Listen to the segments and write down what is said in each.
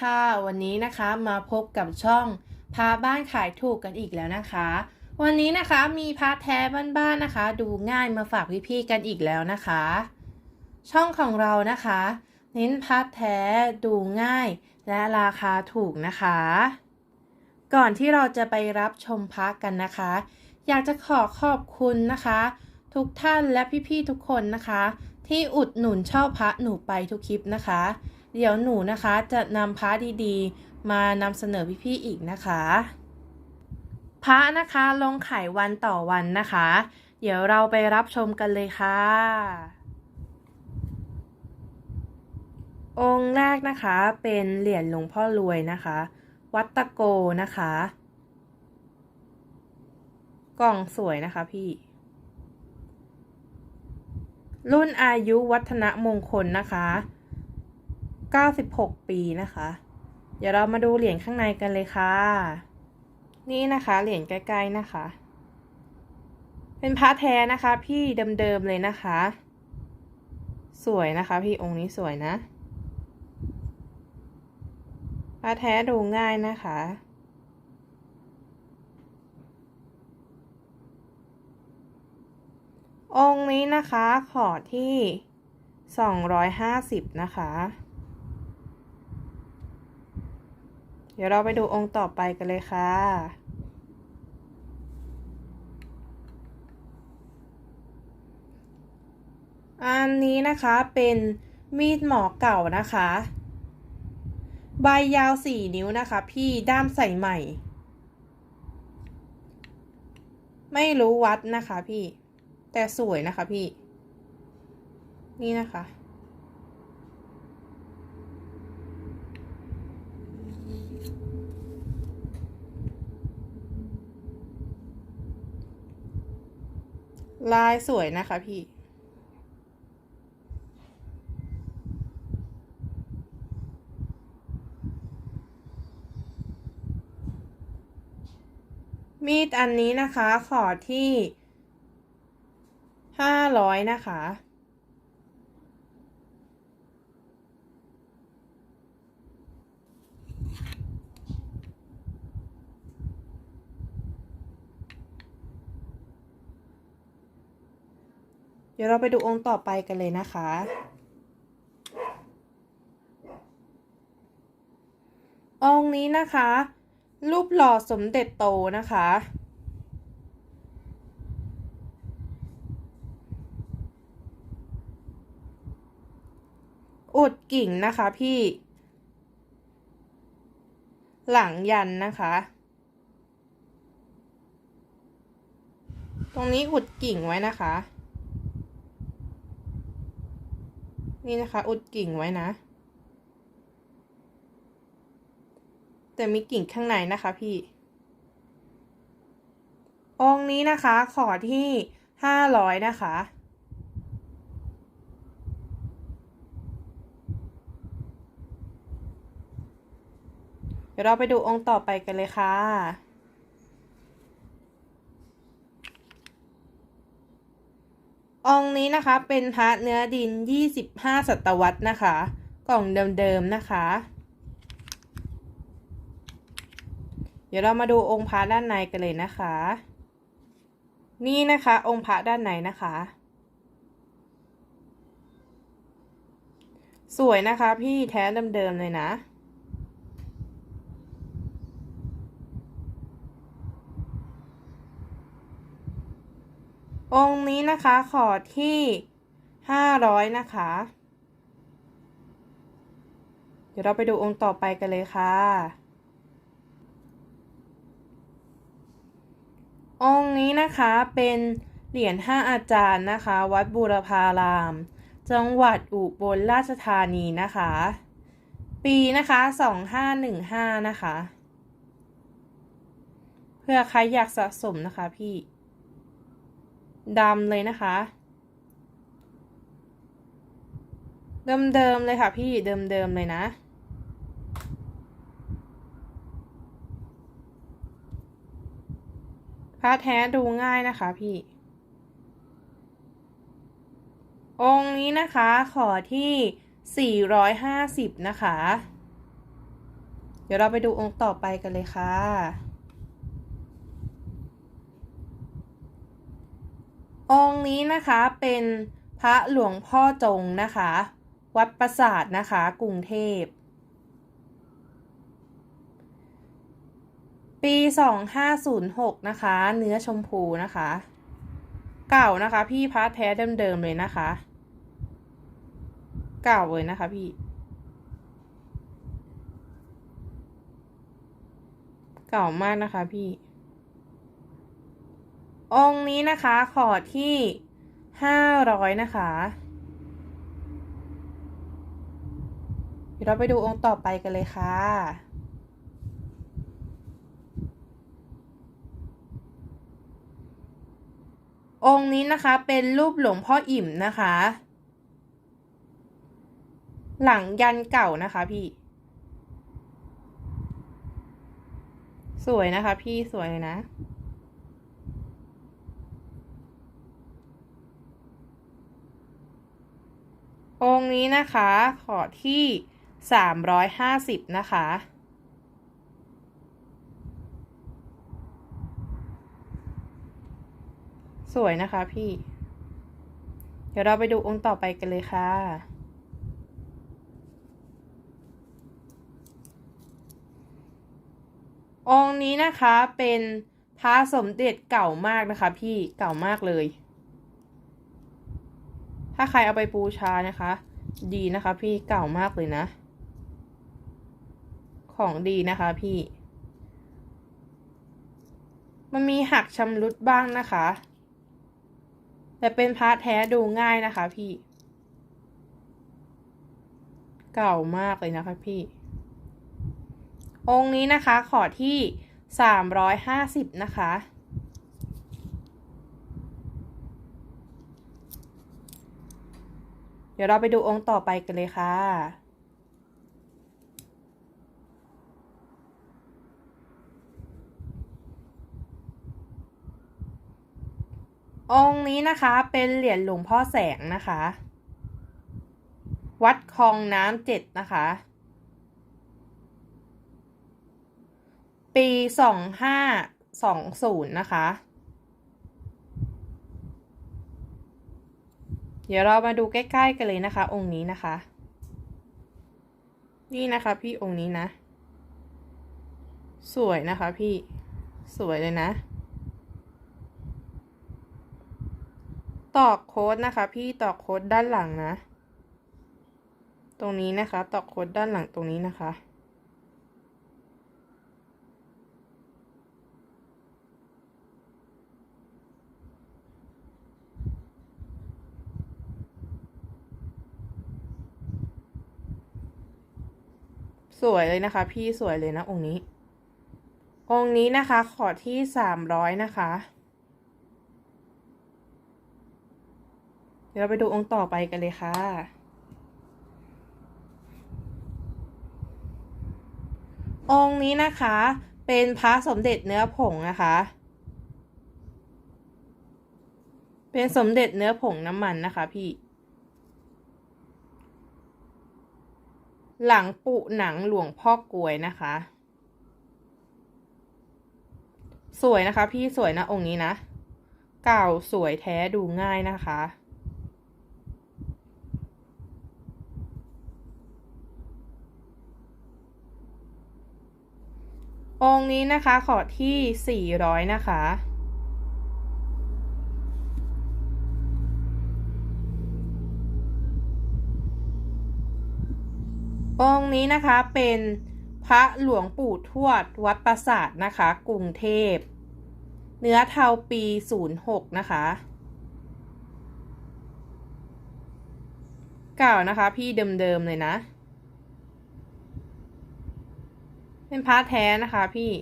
ค่ะ วันนี้นะคะมาพบกับช่องพาบ้านขายถูกกันอีกแล้วนะคะ วันนี้นะคะมีพาแท้บ้านๆนะคะ ดูง่ายมาฝากพี่ๆกันอีกแล้วนะคะ ช่องของเรานะคะ เน้นพาแท้ดูง่าย และราคาถูกนะคะ ก่อนที่เราจะไปรับชมพักกันนะคะ อยากจะขอขอบคุณนะคะ ทุกท่านและพี่ๆทุกคนนะคะ ที่อุดหนุนชอบพระหนูไปทุกคลิปนะคะ เดี๋ยวหนูนะคะจะนำพระดีๆ มานำเสนอพี่ๆอีกนะคะพระนะคะลงขายวันต่อวันนะคะ เดี๋ยวเราไปรับชมกันเลยค่ะ องค์แรกนะคะเป็นเหรียญหลวงพ่อรวยนะคะ วัดตะโกนะคะ กล่องสวยนะคะพี่ รุ่นอายุวัฒนมงคลนะคะ 96 ปีนะคะ เดี๋ยวเรามาดูเหรียญข้างในกันเลยค่ะ นี่นะคะเหรียญใกล้ๆนะคะ เป็นพระแท้นะคะ พี่เดิมๆเลยนะคะ สวยนะคะ พี่องค์นี้สวยนะพระแท้ดูง่ายนะคะองค์นี้นะคะขอที่ 250 นะคะ เดี๋ยวเราไปดูองค์ต่อไปกันเลยค่ะ อันนี้นะคะเป็นมีดหมอเก่านะคะ ใบยาว4นิ้วนะคะ พี่ด้ามใส่ใหม่ ไม่รู้วัดนะคะพี่ แต่สวยนะคะพี่ นี่นะคะ ลายสวยนะคะพี่ มีดอันนี้นะคะขอที่ห้าร้อยนะคะ ดี๋ยวเราไปดูองค์ต่อไปกันเลยนะคะ องค์นี้นะคะ รูปหล่อสมเด็จโตนะคะ อุดกิ่งนะคะพี่ หลังยันนะคะตรงนี้อุดกิ่งไว้นะคะ นี่นะคะ อุดกิ่งไว้นะ แต่มีกิ่งข้างในนะคะพี่ องนี้นะคะ ขอที่ห้าร้อยนะคะเดี๋ยวเราไปดูองค์ต่อไปกันเลยค่ะ องนี้นะคะเป็นพระเนื้อดิน 25 ศตวรรษนะคะ กล่องเดิมๆนะคะ เดี๋ยวเรามาดูองค์พระด้านในกันเลยนะคะ นี่นะคะ องค์พระด้านในนะคะ สวยนะคะพี่แท้เดิมๆเลยนะ องค์นี้นะคะขอที่ห้าร้อยนะคะ เดี๋ยวเราไปดูองค์ต่อไปกันเลยค่ะ องค์นี้นะคะเป็นเหรียญห้าอาจารย์นะคะ วัดบูรพาราม จังหวัดอุบลราชธานีนะคะ ปีนะคะสองห้าหนึ่งห้านะคะ เพื่อใครอยากสะสมนะคะพี่ ดำเลยนะคะ เดิมๆเลยค่ะพี่เดิมๆเลยนะพระแท้ดูง่ายนะคะพี่ องค์นี้นะคะขอที่ 450 นะคะ เดี๋ยวเราไปดูองค์ต่อไปกันเลยค่ะ องค์นี้นะคะเป็นพระหลวงพ่อจงนะคะ วัดปราสาทนะคะ กรุงเทพ ปี 2506 นะคะ เนื้อชมพูนะคะ เก่านะคะพี่พระแท้เดิมๆเลยนะคะ เก่าเลยนะคะพี่ เก่ามากนะคะพี่ องค์นี้นะคะขอที่ห้าร้อยนะคะ เดี๋ยวเราไปดูองค์ต่อไปกันเลยค่ะ องค์นี้นะคะเป็นรูปหลวงพ่ออิ่มนะคะ หลังยันเก่านะคะพี่ สวยนะคะพี่สวยเลยนะ องค์นี้นะคะ ขอที่สามร้อยห้าสิบนะคะ สวยนะคะพี่ เดี๋ยวเราไปดูองค์ต่อไปกันเลยค่ะองค์นี้นะคะเป็นพระสมเด็จเก่ามากนะคะ พี่เก่ามากเลย ถ้าใครเอาไปบูชานะคะ ดีนะคะพี่เก่ามากเลยนะ ของดีนะคะพี่ มันมีหักชำรุดบ้างนะคะ แต่เป็นพาระแท้ดูง่ายนะคะพี่ เก่ามากเลยนะคะพี่ องค์นี้นะคะขอที่สามร้อยห้าสิบนะคะ ดี๋ยวเราไปดูองค์ต่อไปกันเลยค่ะ องค์นี้นะคะเป็นเหรียญหลวงพ่อแสงนะคะ วัดคลองน้ำเจ็ดนะคะ ปีสองห้าสองศูนย์นะคะ เดี๋ยวเรามาดูใกล้ๆกันเลยนะคะ องค์นี้นะคะ นี่นะคะพี่องค์นี้นะ สวยนะคะพี่สวยเลยนะ ตอกโค้ดนะคะ พี่ตอกโค้ดด้านหลังนะ ตรงนี้นะคะ ตอกโค้ดด้านหลังตรงนี้นะคะ สวยเลยนะคะ พี่สวยเลยนะองค์นี้ องค์นี้นะคะ ขอที่สามร้อยนะคะ เดี๋ยวเราไปดูองค์ต่อไปกันเลยค่ะ องค์นี้นะคะ เป็นพระสมเด็จเนื้อผงนะคะ เป็นสมเด็จเนื้อผงน้ำมันนะคะพี่ หลังปุหนังหลวงพ่อกลวยนะคะ สวยนะคะ พี่สวยนะองค์นี้นะเก่าสวยแท้ดูง่ายนะคะ องค์นี้นะคะขอที่ 400 นะคะ องค์นี้นะคะเป็นพระหลวงปู่ทวดวัดปราสาทนะคะ กรุงเทพ เนื้อเทาปี 06 นะคะ เก่านะคะพี่เดิมๆเลยนะ เป็นพระแท้นะคะพี่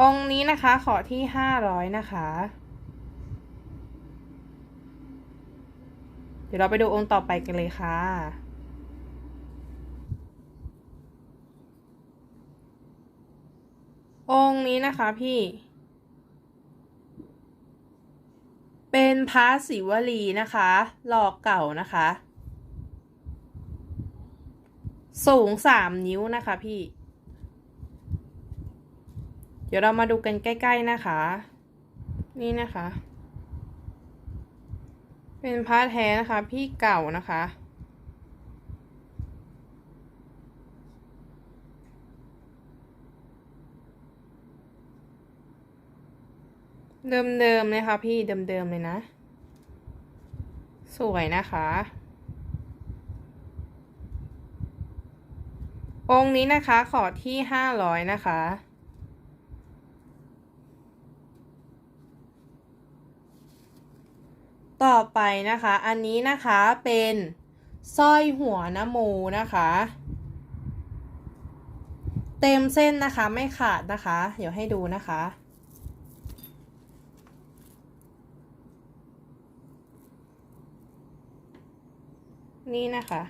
องค์นี้นะคะขอที่500นะคะ เดี๋ยวเราไปดูองค์ต่อไปกันเลยค่ะ องค์นี้นะคะพี่ เป็นพระศิวลีนะคะ หลอกเก่านะคะ สูงสามนิ้วนะคะพี่ เดี๋ยวเรามาดูกันใกล้ ๆนะคะ นี่นะคะ เป็นพระแท้นะคะ พี่เก่านะคะ เดิมๆเลยค่ะพี่เดิมๆเลยนะ สวยนะคะ องค์นี้นะคะขอที่ห้าร้อยนะคะ ต่อไปนะคะ อันนี้นะคะเป็นสร้อยหัวนโมนะคะ เต็มเส้นนะคะไม่ขาดนะคะ เดี๋ยวให้ดูนะคะ นี่นะคะ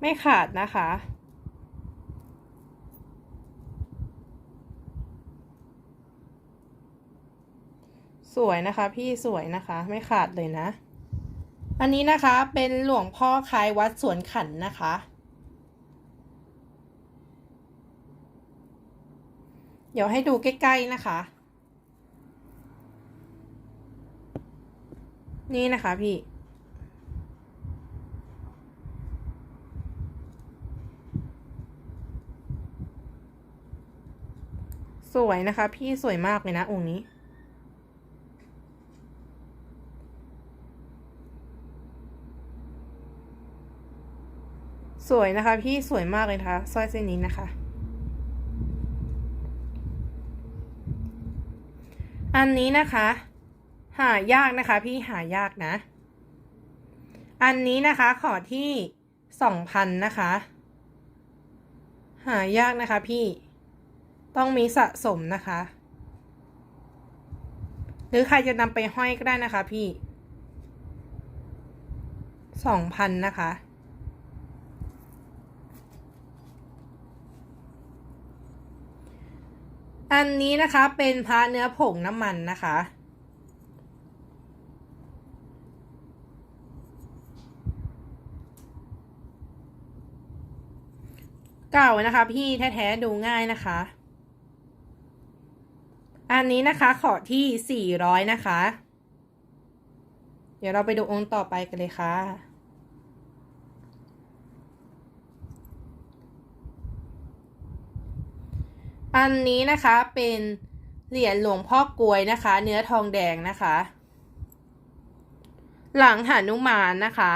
ไม่ขาดนะคะ สวยนะคะพี่สวยนะคะ ไม่ขาดเลยนะ อันนี้นะคะเป็นหลวงพ่อคลายวัดสวนขันนะคะเดี๋ยวให้ดูใกล้ ๆ นะคะ นี่นะคะพี่ สวยนะคะพี่สวยมากเลยนะองค์นี้สวยนะคะพี่สวยมากเลยนะคะสร้อยเส้นนี้นะคะ อันนี้นะคะ หายากนะคะ พี่หายากนะ อันนี้นะคะขอที่สองพันนะคะ หายากนะคะพี่ต้องมีสะสมนะคะ หรือใครจะนำไปห้อยก็ได้นะคะพี่สองพันนะคะ อันนี้นะคะเป็นพระเนื้อผงน้ำมันนะคะ เก่านะคะ พี่แท้ๆดูง่ายนะคะ อันนี้นะคะขอที่สี่ร้อยนะคะ เดี๋ยวเราไปดูองค์ต่อไปกันเลยค่ะอันนี้นะคะเป็นเหรียญหลวงพ่อกลวยนะคะ เนื้อทองแดงนะคะ หลังหานุมานนะคะ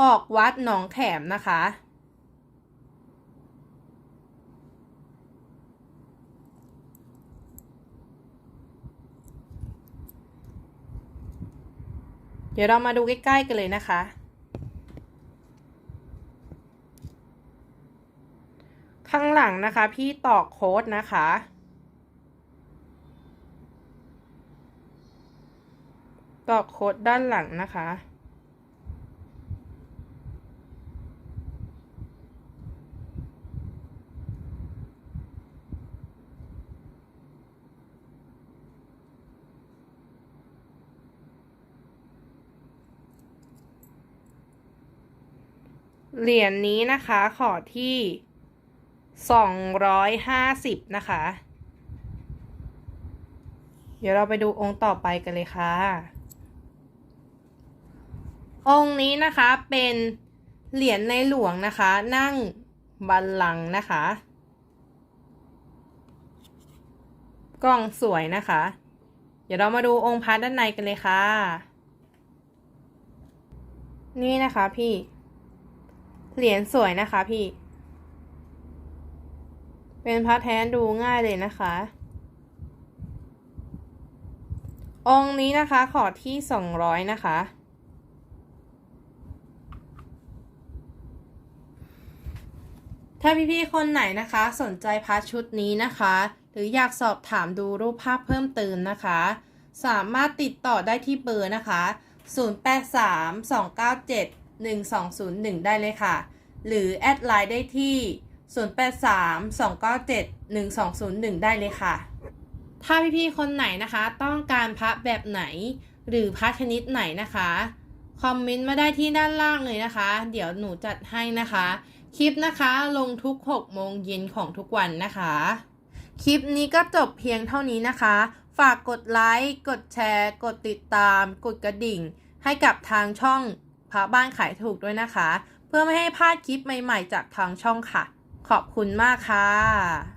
ออกวัดหนองแขมนะคะ เดี๋ยวเรามาดูใกล้ๆกันเลยนะคะ ข้างหลังนะคะพี่ตอกโค้ดนะคะตอกโค้ดด้านหลังนะคะ เหรียญนนี้นะคะขอที่สองร้อยห้าสิบนะคะ เดี๋ยวเราไปดูองค์ต่อไปกันเลยค่ะ องค์นี้นะคะเป็นเหรียญในหลวงนะคะ นั่งบัลลังก์นะคะ กล้องสวยนะคะ เดี๋ยวเรามาดูองค์พระด้านในกันเลยค่ะ นี่นะคะพี่ เหรียญสวยนะคะพี่ เป็นพระแท้ดูง่ายเลยนะคะ องค์นี้นะคะขอที่สองร้อยนะคะ ถ้าพี่ๆคนไหนนะคะ สนใจพระชุดนี้นะคะ หรืออยากสอบถามดูรูปภาพเพิ่มเติมนะคะ สามารถติดต่อได้ที่เบอร์นะคะ 1201 ได้เลยค่ะ หรือแอดไลน์ได้ที่ 0832971201 ได้เลยค่ะ ถ้าพี่ๆคนไหนนะคะ ต้องการพระแบบไหน หรือพระชนิดไหนนะคะ คอมเมนต์มาได้ที่ด้านล่างเลยนะคะ เดี๋ยวหนูจัดให้นะคะ คลิปนะคะลงทุก 6 โมงเย็นของทุกวันนะคะ คลิปนี้ก็จบเพียงเท่านี้นะคะ ฝากกดไลค์ กดแชร์ กดติดตาม กดกระดิ่ง ให้กับทางช่อง พระบ้านขายถูกด้วยนะคะ เพื่อไม่ให้พลาดคลิปใหม่ๆ จากทางช่องค่ะ ขอบคุณมากค่ะ